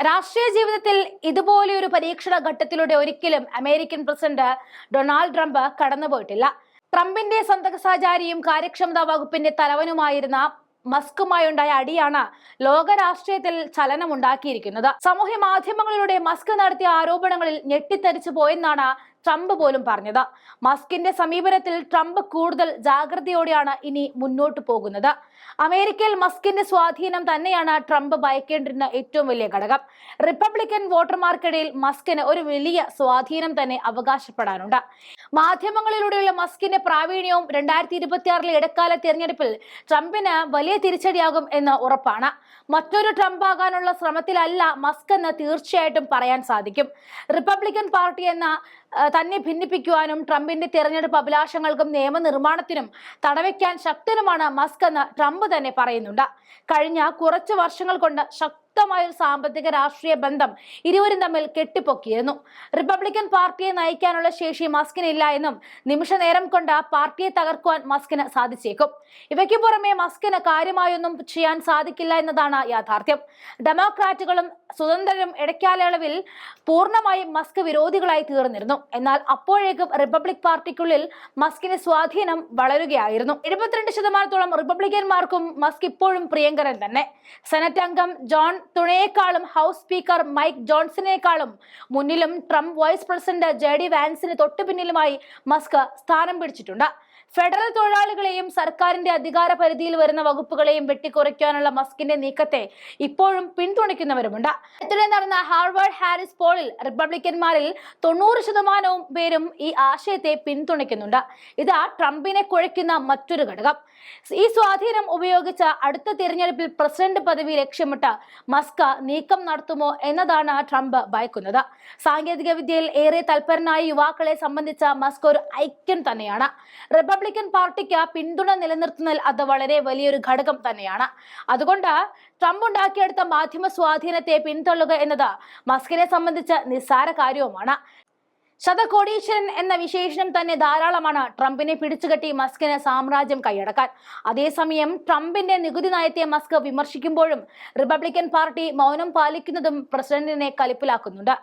രാഷ്ട്രീയ ജീവിതത്തിൽ ഇതുപോലെ ഒരു പരീക്ഷണ ഘട്ടത്തിലൂടെ ഒരിക്കലും അമേരിക്കൻ പ്രസിഡന്റ് ഡൊണാൾഡ് ട്രംപ് കടന്നുപോയിട്ടില്ല. ട്രംപിന്റെ സന്തക സഹചാരിയും കാര്യക്ഷമതാ വകുപ്പിന്റെ തലവനുമായിരുന്ന മസ്കുമായുണ്ടായ അടിയാണ് ലോക രാഷ്ട്രീയത്തിൽ ചലനമുണ്ടാക്കിയിരിക്കുന്നത്. സാമൂഹ്യ മാധ്യമങ്ങളിലൂടെ മസ്ക് നടത്തിയ ആരോപണങ്ങളിൽ ഞെട്ടിത്തരിച്ചു പോയെന്നാണ് ട്രംപ് പോലും പറഞ്ഞത്. മസ്കിന്റെ സമീപനത്തിൽ ട്രംപ് കൂടുതൽ ജാഗ്രതയോടെയാണ് ഇനി മുന്നോട്ട് പോകുന്നത്. അമേരിക്കയിൽ മസ്കിന്റെ സ്വാധീനം തന്നെയാണ് ട്രംപ് ഭയക്കേണ്ടിരുന്ന ഏറ്റവും വലിയ ഘടകം. റിപ്പബ്ലിക്കൻ വോട്ടർമാർക്കിടയിൽ മസ്കിന് ഒരു വലിയ സ്വാധീനം തന്നെ അവകാശപ്പെടാനുണ്ട്. മാധ്യമങ്ങളിലൂടെയുള്ള മസ്കിന്റെ പ്രാവീണ്യവും രണ്ടായിരത്തി ഇരുപത്തിയാറിലെ ഇടക്കാല തിരഞ്ഞെടുപ്പിൽ ട്രംപിന് വലിയ തിരിച്ചടിയാകും എന്ന് ഉറപ്പാണ്. മറ്റൊരു ട്രംപ് ആകാനുള്ള ശ്രമത്തിലല്ല മസ്ക് എന്ന് തീർച്ചയായിട്ടും പറയാൻ സാധിക്കും. റിപ്പബ്ലിക്കൻ പാർട്ടി എന്ന തന്നെ ഭിന്നിപ്പിക്കുവാനും ട്രംപിന്റെ തെരഞ്ഞെടുപ്പ് അഭിലാഷങ്ങൾക്കും നിയമനിർമ്മാണത്തിനും തടവയ്ക്കാൻ ശക്തനുമാണ് മസ്ക് എന്ന് ട്രംപ് തന്നെ പറയുന്നുണ്ട്. കഴിഞ്ഞ കുറച്ച് വർഷങ്ങൾ കൊണ്ട് ശക്തമായ ഒരു സാമ്പത്തിക രാഷ്ട്രീയ ബന്ധം ഇരുവരും തമ്മിൽ കെട്ടിപ്പൊക്കിയിരുന്നു. റിപ്പബ്ലിക്കൻ പാർട്ടിയെ നയിക്കാനുള്ള ശേഷി മസ്കിനില്ല എന്നും നിമിഷ നേരം കൊണ്ട് പാർട്ടിയെ തകർക്കുവാൻ മസ്കിന് സാധിച്ചേക്കും. ഇവയ്ക്ക് പുറമെ മസ്കിന് കാര്യമായൊന്നും ചെയ്യാൻ സാധിക്കില്ല എന്നതാണ് യാഥാർത്ഥ്യം. ഡെമോക്രാറ്റുകളും സ്വതന്ത്രരും ഇടക്കാലയളവിൽ പൂർണമായും മസ്ക് വിരോധികളായി തീർന്നിരുന്നു. എന്നാൽ അപ്പോഴേക്കും റിപ്പബ്ലിക് പാർട്ടിക്കുള്ളിൽ മസ്കിന് സ്വാധീനം വളരുകയായിരുന്നു. എഴുപത്തിരണ്ട് ശതമാനത്തോളം റിപ്പബ്ലിക്കന്മാർക്കും മസ്ക് ഇപ്പോഴും പ്രിയങ്കരൻ തന്നെ. സെനറ്റ് അംഗം ജോൺ തുണയേക്കാളും ഹൗസ് സ്പീക്കർ മൈക്ക് ജോൺസണേക്കാളും മുന്നിലും Trump vice president J D വാൻസിന് തൊട്ടു പിന്നിലുമായി മസ്ക് സ്ഥാനം പിടിച്ചിട്ടുണ്ട്. ഫെഡറൽ തൊഴിലാളികളെയും സർക്കാരിന്റെ അധികാര പരിധിയിൽ വരുന്ന വകുപ്പുകളെയും വെട്ടിക്കുറയ്ക്കാനുള്ള മസ്കിന്റെ നീക്കത്തെ ഇപ്പോഴും പിന്തുണയ്ക്കുന്നവരുമുണ്ട്. അടുത്തിടെ നടന്ന ഹാർവാർഡ് ഹാരിസ് പോളിൽ റിപ്പബ്ലിക്കന്മാരിൽ തൊണ്ണൂറ് ശതമാനവും പേരും ഈ ആശയത്തെ പിന്തുണയ്ക്കുന്നുണ്ട്. ഇത് ട്രംപിനെ കുഴയ്ക്കുന്ന മറ്റൊരു ഘടകം. ഈ സ്വാധീനം ഉപയോഗിച്ച അടുത്ത തിരഞ്ഞെടുപ്പിൽ പ്രസിഡന്റ് പദവി ലക്ഷ്യമിട്ട് മസ്ക നീക്കം നടത്തുമോ എന്നതാണ് ട്രംപ് ഭയക്കുന്നത്. സാങ്കേതിക വിദ്യയിൽ ഏറെ തൽപരനായ യുവാക്കളെ സംബന്ധിച്ച മസ്ക് ഒരു ഐക്യം തന്നെയാണ്. റിപ്പബ്ലിക്കൻ പാർട്ടിക്ക് പിന്തുണ നിലനിർത്തുന്നതിൽ അത് വളരെ വലിയൊരു ഘടകം തന്നെയാണ്. അതുകൊണ്ട് ട്രംപ് ഉണ്ടാക്കിയെടുത്ത മാധ്യമ സ്വാധീനത്തെ പിന്തള്ളുക എന്നത് മസ്കിനെ സംബന്ധിച്ച് നിസ്സാര കാര്യവുമാണ്. ശതകോടീശ്വരൻ എന്ന വിശേഷണം തന്നെ ധാരാളമാണ് ട്രംപിനെ പിടിച്ചുകെട്ടി മസ്കിന് സാമ്രാജ്യം കൈയടക്കാൻ. അതേസമയം ട്രംപിന്റെ നികുതി നയത്തെ മസ്ക് വിമർശിക്കുമ്പോഴും റിപ്പബ്ലിക്കൻ പാർട്ടി മൗനം പാലിക്കുന്നതും പ്രസിഡന്റിനെ കലിപ്പിലാക്കുന്നുണ്ട്.